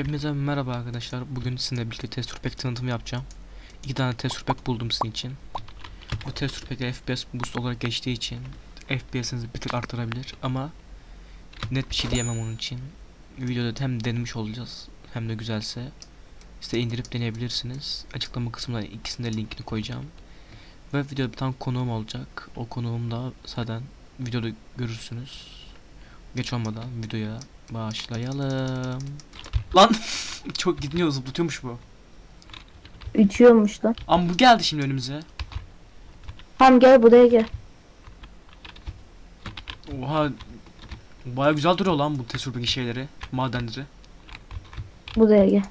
Hepinize merhaba arkadaşlar. Bugün sizinle birlikte test pack tanıtımı yapacağım. İki tane test pack buldum sizin için. Bu test pack FPS boost olarak geçtiği için FPS'inizi bir tık artırabilir ama net bir şey diyemem onun için. Videoda hem denemiş olacağız hem de güzelse size indirip deneyebilirsiniz. Açıklama kısmına ikisinin de linkini koyacağım. Ve videoda bir tane konuğum olacak. O konuğum da zaten videoda görürsünüz. Geç olmadan videoya başlayalım. Lan çok gitmiyor zıplatıyormuş bu. Uçuyormuş lan. Ama bu geldi şimdi önümüze. Tamam gel buraya gel. Oha. Baya güzel duruyor lan bu tesurbeki şeyleri, madenleri. Buraya gel.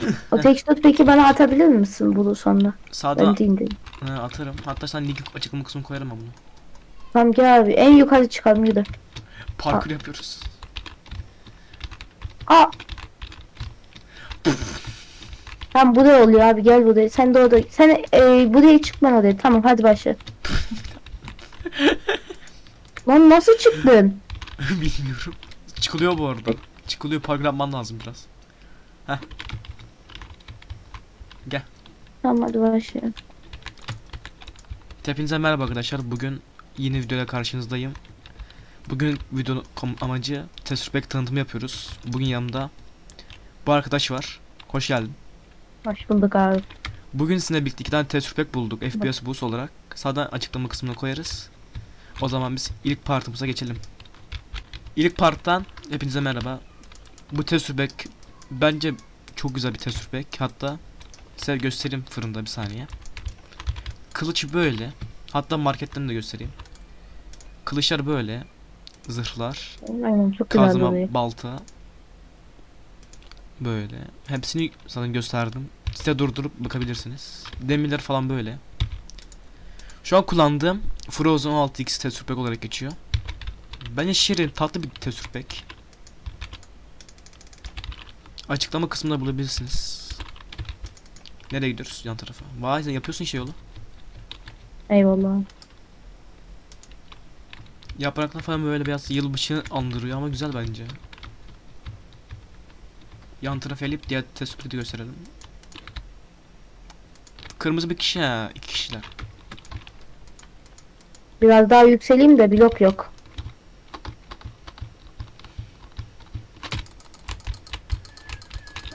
o texture peki bana atabilir misin bunu sonra? Sağda Ben de indireyim. He, atarım. Hatta sen link açıklama kısmına koyarım ben bunu. Tamam gel abi. En yukarı çıkalım yürü. Parkur yapıyoruz. Aa. Tamam buraya oluyor abi gel buraya. Sen de orada. Sen e, buraya çıkman oraya. Tamam hadi başla. Lan nasıl çıktın? Bilmiyorum. Çıkılıyor bu arada. Çıkılıyor parkur yapman lazım biraz. Heh. Gel. Tamam hadi başlayalım. Hepinize merhaba arkadaşlar. Bugün yeni videoyla karşınızdayım. Bugün videonun amacı Tesurback tanıtımı yapıyoruz. Bugün yanımda bu arkadaş var. Hoş geldin. Hoş bulduk abi. Bugün sizinle birlikte iki tane Tesurback bulduk FPS boost olarak. Sağdan açıklama kısmına koyarız. O zaman biz ilk partımıza geçelim. İlk parttan hepinize merhaba. Bu Tesurback bence çok güzel bir Tesurback. Hatta size göstereyim fırında bir saniye. Kılıç böyle. Hatta marketten de göstereyim. Kılıçlar böyle. Zırhlar. Aynen çok güzel Kazma, duruyor. balta. Böyle. Hepsini sana gösterdim. Size durdurup bakabilirsiniz. Demirler falan böyle. Şu an kullandığım Frozen 16X texture pack olarak geçiyor. Bence şirin, tatlı bir pack. Açıklama kısmında bulabilirsiniz. Nereye gidiyoruz? Yan tarafa. Vay sen yapıyorsun şey yolu. Eyvallah. Yapraklar falan böyle biraz yılbaşını andırıyor ama güzel bence. Yan tarafı elip diğer tespiti gösterelim. Kırmızı bir kişi ha, iki kişiler. Biraz daha yükseleyim de blok yok.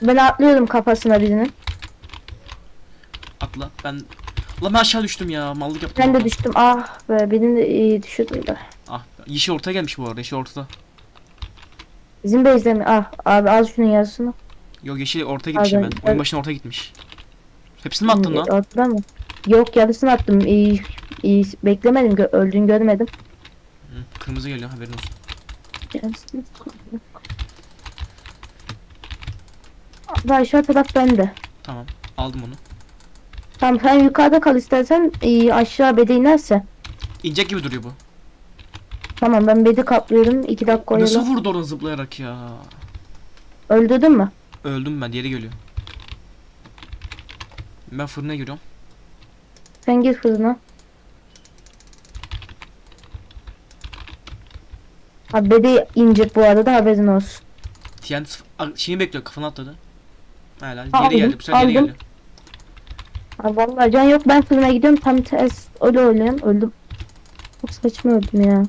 Ben atlıyorum kafasına birinin. Atla. Ben Ulan ben aşağı düştüm ya. Mallık yaptım. Ben de düştüm. Ah be birini de iyi. Ah. Yeşil ortaya gelmiş bu arada. Yeşil ortada. Bizim base'de mi? Ah abi al şunun yarısını. Yok yeşil ortaya gitmiş ben- Oyun başına ortaya gitmiş. Hepsini mi attın lan? Ortada mı? Yok yarısını attım. İyi, iyi beklemedim. Gö öldüğünü görmedim. Hı, kırmızı geliyor haberin olsun. Abi aşağı taraf bende. Tamam. Aldım onu. Tamam sen yukarıda kal istersen iyi, aşağı bede inerse. İnecek gibi duruyor bu. Tamam ben bedi kaplıyorum. 2 dakika Nasıl oyalı. vurdu oradan zıplayarak ya? Öldürdün mü? Öldüm ben. Diğeri geliyor. Ben fırına giriyorum. Sen gir fırına. Abi bedi inecek bu arada haberin olsun. TNT şeyi bekliyor kafana atladı. Helal. Aldım, Geri geldi. Bu sefer geri geldi. Abi vallahi can yok ben fırına gidiyorum tam ters öyle öyleyim öldüm. Çok saçma öldüm ya.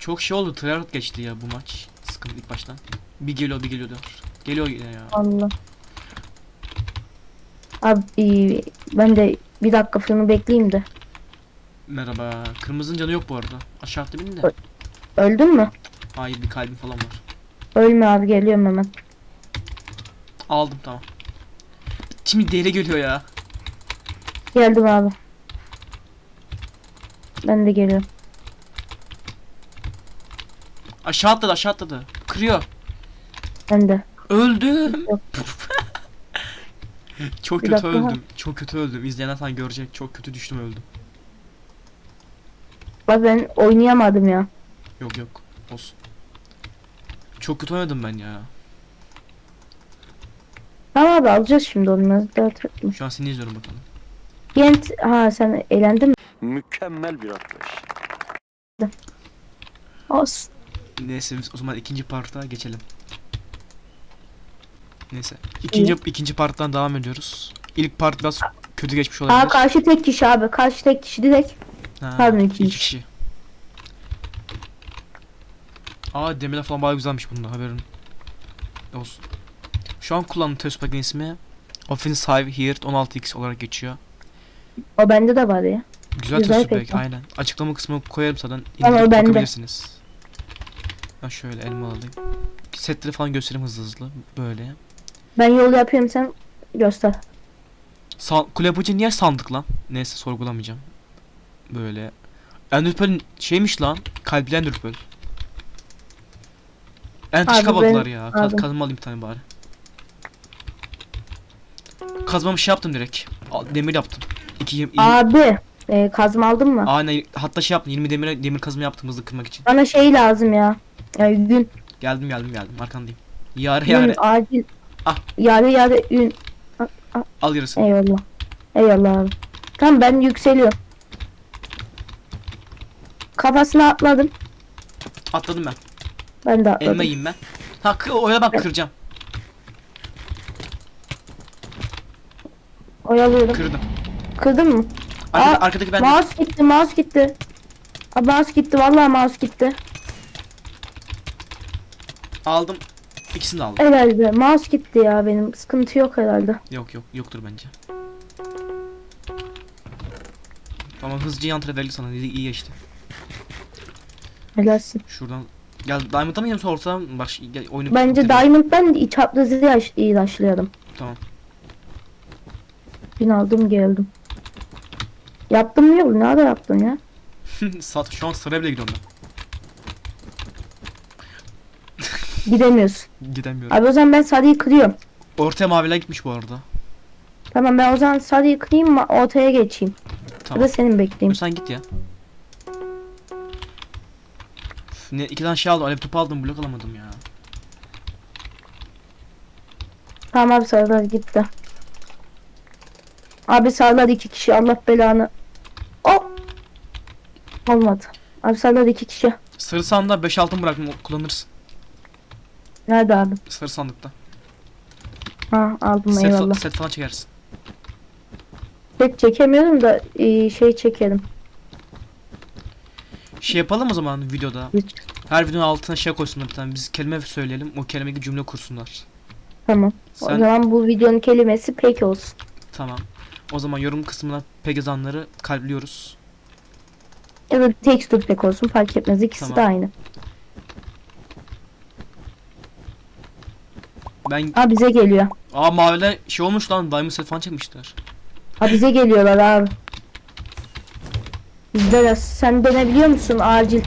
Çok şey oldu. Tryhard geçti ya bu maç. Sıkıntı ilk baştan. Bir geliyor bir geliyor diyor. Geliyor yine ya. Allah. Abi iyi, ben de bir dakika fırını bekleyeyim de. Merhaba. Kırmızının canı yok bu arada. Aşağı attı beni de. Öldün mü? Hayır bir kalbim falan var. Ölme abi geliyorum hemen. Aldım tamam. Şimdi deri geliyor ya. Geldim abi. Ben de geliyorum. Aşağı atladı aşağı atladı. Kırıyor. Ben de. Öldüm. Çok Bir kötü dakika. öldüm. Çok kötü öldüm. İzleyenler falan görecek. Çok kötü düştüm öldüm. Bak ben oynayamadım ya. Yok yok. Olsun. Çok kötü oynadım ben ya. Tamam abi alacağız şimdi onu. Şu an seni izliyorum bakalım. Gent ha sen eğlendin mi? Mükemmel bir atlayış. Olsun. Neyse biz o zaman ikinci parta geçelim. Neyse. İkinci ikinci parttan devam ediyoruz. İlk part biraz kötü geçmiş Aa olabilir. karşı tek kişi abi. Karşı tek kişi direkt. Ha, pardon, iki ikinci. kişi. Aa demirler falan bayağı güzelmiş bunda haberin olsun. Şu an kullandığım test ismi Offensive Heart 16x olarak geçiyor. O bende de var ya. Güzel, Güzel test pack aynen. Açıklama kısmına koyarım zaten. İndirip bende. bakabilirsiniz. Ben şöyle elma alayım. Setleri falan göstereyim hızlı hızlı. Böyle. Ben yol yapıyorum sen göster. Sa kule yapıcı niye sandık lan? Neyse sorgulamayacağım. Böyle. Enderpearl şeymiş lan. Enter Abi çıkamadılar ben ya. Kaz kazma alayım bir tane bari. Kazmamı şey yaptım direkt. Demir yaptım. İki yirmi- Abi e, kazma aldın mı? Aynen hatta şey yaptım 20 demir demir kazma yaptım hızlı kırmak için. Bana şey lazım ya. E, gün. Geldim geldim geldim arkandayım. Yare yare acil. Ah. Yare yare gün. al yarısını. Eyvallah. Eyvallah abi. Tamam ben yükseliyorum. Kafasına atladım. Atladım ben. Ben de atladım. Elma yiyeyim ben. Ha oya bak kıracağım. Oyalıyorum. Kırdım. Kırdın mı? Arkada, Aa, arkadaki ben. Mouse gitti, mouse gitti. Aa, mouse gitti, vallahi mouse gitti. Aldım. İkisini de aldım. Helal be, mouse gitti ya benim. Sıkıntı yok herhalde. Yok yok yoktur bence. Ama hızlıca yan tarafa verdi sana iyi iyi geçti. Helalsin. Şuradan gel Diamond'a mı yiyelim sorsam bak şi- gel oyunu Bence bitirelim. Diamond'dan iç çaprazı yaş iyi başlayalım. Tamam. Bin aldım geldim. Yaptım mı yok? Nerede yaptın ya? Sat şu an sıraya bile gidiyorum Gidemiyorsun. Gidemiyorum. Abi o zaman ben sarıyı kırıyorum. Ortaya maviler gitmiş bu arada. Tamam ben o zaman sarıyı kırayım ma- ortaya geçeyim. Ya Tamam. da senin bekleyeyim. Sen git ya. Üf, Ne iki tane şey aldım. Alev topu aldım. Blok alamadım ya. Tamam abi sarılar gitti. Abi sarılar iki kişi Allah belanı. Oh! Olmadı. Abi sarılar iki kişi. Sarı sandığa 5 altın bıraktım. o- Kullanırsın. Nerede abi? Sarı sandıkta. Ha aldım Set, eyvallah. set falan çekersin. Tek çekemiyorum da e, şey çekerim. Şey yapalım o zaman videoda. Hiç. Her videonun altına şey koysunlar bir tane. Biz kelime söyleyelim. O kelimeyi cümle kursunlar. Tamam. O Sen zaman bu videonun kelimesi pek olsun. tamam. O zaman yorum kısmına pek yazanları kalpliyoruz. Ya da texture pek olsun fark etmez. İkisi Tamam. de aynı. Ben Aa bize geliyor. aa maviler şey olmuş lan. Diamond set falan çekmişler. Aa bize geliyorlar abi. Bizde sen dönebiliyor musun acil?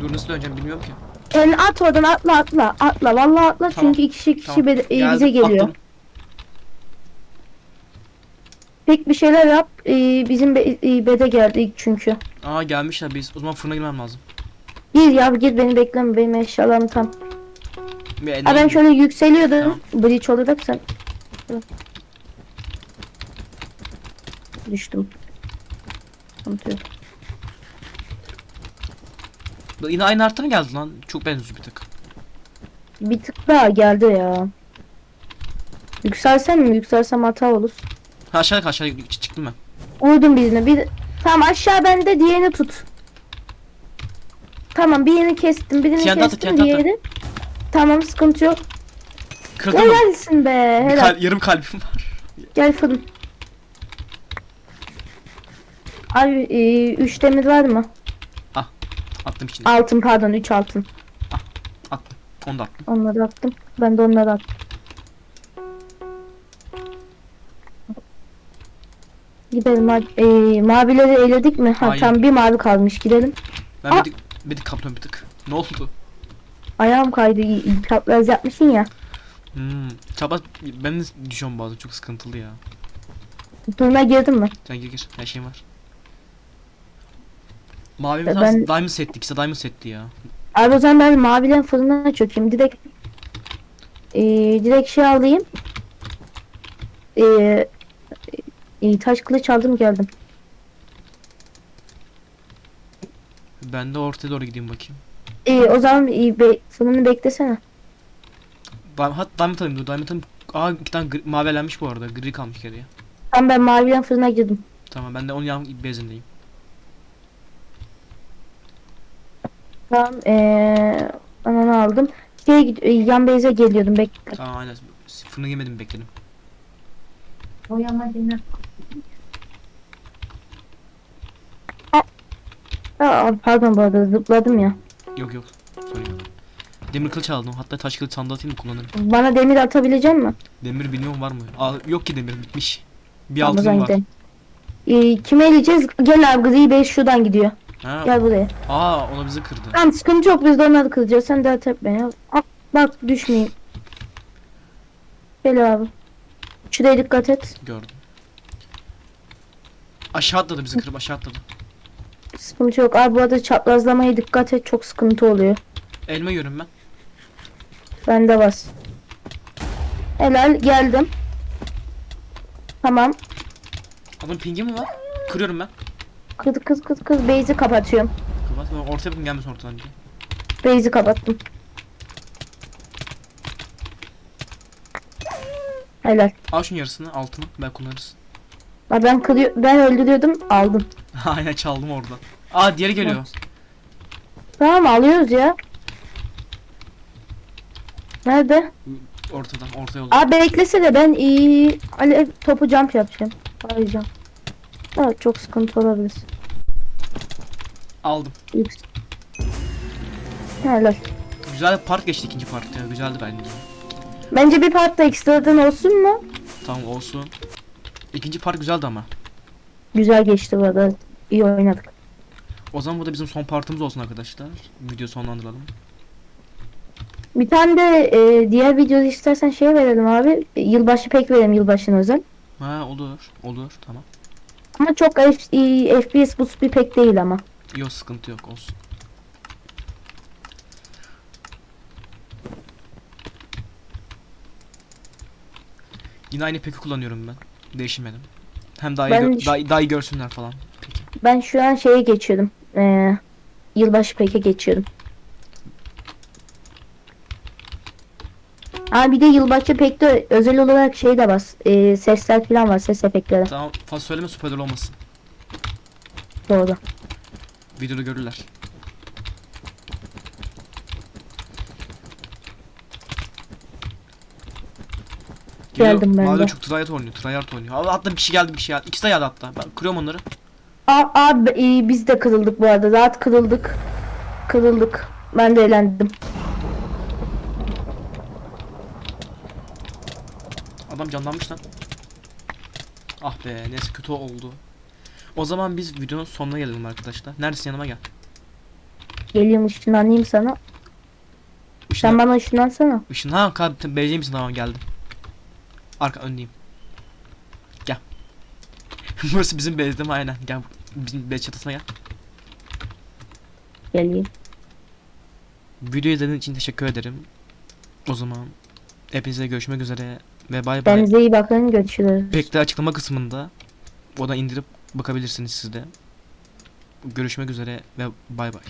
Dur nasıl döneceğim bilmiyorum ki. Elini at oradan atla atla atla vallahi atla Tamam, çünkü iki kişi kişi Tamam. be- e, Geldim, bize geliyor. attım. Tek bir şeyler yap e, bizim be, e, bede geldi çünkü. Aa gelmişler biz. O zaman fırına girmem lazım. Gir ya gir beni bekleme benim eşyalarım tam. Bir Aa, ben şöyle yükseliyordum. Breach olarak sen. Düştüm. Sıkıntı yok. Yine aynı artta mı geldi lan? Çok benziyor bir tık. Bir tık daha geldi ya. Yükselsem mi? Yükselsem hata olur. Ha aşağıya ç- çıktım ben. Vurdum birine. Bir... Tamam aşağı bende diğerini tut. Tamam birini kestim. Birini atı, kestim atı. diğeri. Tamam sıkıntı yok. Kırdım. mı? Helalsin be. Bir Helal. kal- yarım kalbim var. Gel fırın. Abi e, üç demir var mı? Attım içine. Altın pardon üç altın. Attım. Onu da attım. Onları attım. Ben de onları attım. Gidelim hadi. E, mavileri eledik mi? Ha Hayır. tamam bir mavi kalmış gidelim. Ben Aa! bir tık, bir tık kaptım bir tık. Ne oldu? Ayağım kaydı. Çapraz yapmışsın ya. Hmm. Çaba ben de düşüyorum bazen çok sıkıntılı ya. Duruma girdin mi? Sen gir gir. Her şeyim var. Mavi bir Ben- diamond setti. İkisi diamond setti ya. Abi o zaman ben mavilen fırına çökeyim. Direkt e, direkt şey alayım. E, e, taş kılıç aldım geldim. Ben de ortaya doğru gideyim bakayım. E, o zaman e, be, fırını beklesene. Hat diamond alayım dur. Diamond alayım. Aa iki tane gri, mavilenmiş bu arada. Gri kalmış geriye. Tam ben mavilen fırına girdim. Tamam ben de onun yan bezindeyim. Tamam ee, onu aldım. E, yan beyze geliyordum bekle. Tamam aynen. Fırına yemedim bekledim. O yana dinle. Aa, pardon bu arada zıpladım ya. Yok yok. Sorun yok. Demir kılıç aldım. Hatta taş kılıç sandığı atayım da kullanırım. Bana demir atabilecek misin? Demir bilmiyorum var mı? Aa, yok ki demir bitmiş. Bir Tamam, altın var. Ee, kime eleyeceğiz? Gel abi gri bey şuradan gidiyor. Ha, Gel buraya. aa ona bizi kırdı. Tamam sıkıntı yok biz de onları kılacağız. Sen de at beni. At, bak düşmeyeyim. Gel abi. Şuraya dikkat et. Gördüm. Aşağı atladı bizi kırıp aşağı atladı. Sıkıntı yok. Abi bu arada çaprazlamaya dikkat et. Çok sıkıntı oluyor. Elma yiyorum ben. Bende bas. Helal geldim. Tamam. Adam pingi mi var? Kırıyorum ben. Kız kız kız kız base'i kapatıyorum. Kapat. Ben Ortaya bakın gelmesin ortadan diye. Base'i kapattım. Helal. Al şunun yarısını altını ben kullanırız. Ha, ben kılıyor ben öldürüyordum aldım. Aynen çaldım oradan. Aa diğeri geliyor. Tamam alıyoruz ya. Nerede? Ortadan orta yolda. Abi beklese de ben iyi alev topu jump yapacağım. Arayacağım. Ha, çok sıkıntı olabilir. Aldım. Yüks- Helal. Güzel bir part geçti ikinci part ya. Güzeldi bence. Bence bir part da ekstradan olsun mu? Tamam olsun. İkinci part güzeldi ama. Güzel geçti bu arada. İyi oynadık. O zaman bu da bizim son partımız olsun arkadaşlar. Video sonlandıralım. Bir tane de e, diğer videoda istersen şey verelim abi. Yılbaşı pek verelim yılbaşına özel. Ha olur. Olur. Tamam. Ama çok F- e, FPS boost bir pek değil ama. Yok sıkıntı yok olsun. Yine aynı peki kullanıyorum ben. Değişmedim. Hem daha iyi, Ben gö- daha, daha iyi görsünler falan. Peki. Ben şu an şeye geçiyordum. E, yılbaşı peke geçiyordum. Aa bir de yılbaşı pekte özel olarak şey de bas. E, sesler falan var ses efektleri. Tamam fazla söyleme spoiler olmasın. Doğru. Videoda görürler. Geldim ben de. çok tryhard oynuyor. Tryhard oynuyor. Abi hatta bir kişi geldi bir kişi geldi. İkisi de geldi hatta. Ben kırıyorum onları. Aa, abi e, biz de kırıldık bu arada. Rahat kırıldık. Kırıldık. Ben de eğlendim. Adam canlanmış lan. Ah be neyse kötü oldu. O zaman biz videonun sonuna gelelim arkadaşlar. Neredesin yanıma gel. Geliyorum ışınlanayım sana. Işın, Sen bana ışınlansana. ışın ha kalp beğenecek misin tamam geldim. Arka önleyim. Gel. Burası bizim değil mi? Aynen. Gel bizim base çatısına gel. Geleyim. Video izlediğiniz için teşekkür ederim. O zaman hepinize görüşmek üzere ve bay bay. Kendinize iyi bakın. Görüşürüz. Bekle açıklama kısmında odan indirip bakabilirsiniz siz de. Görüşmek üzere ve bay bay.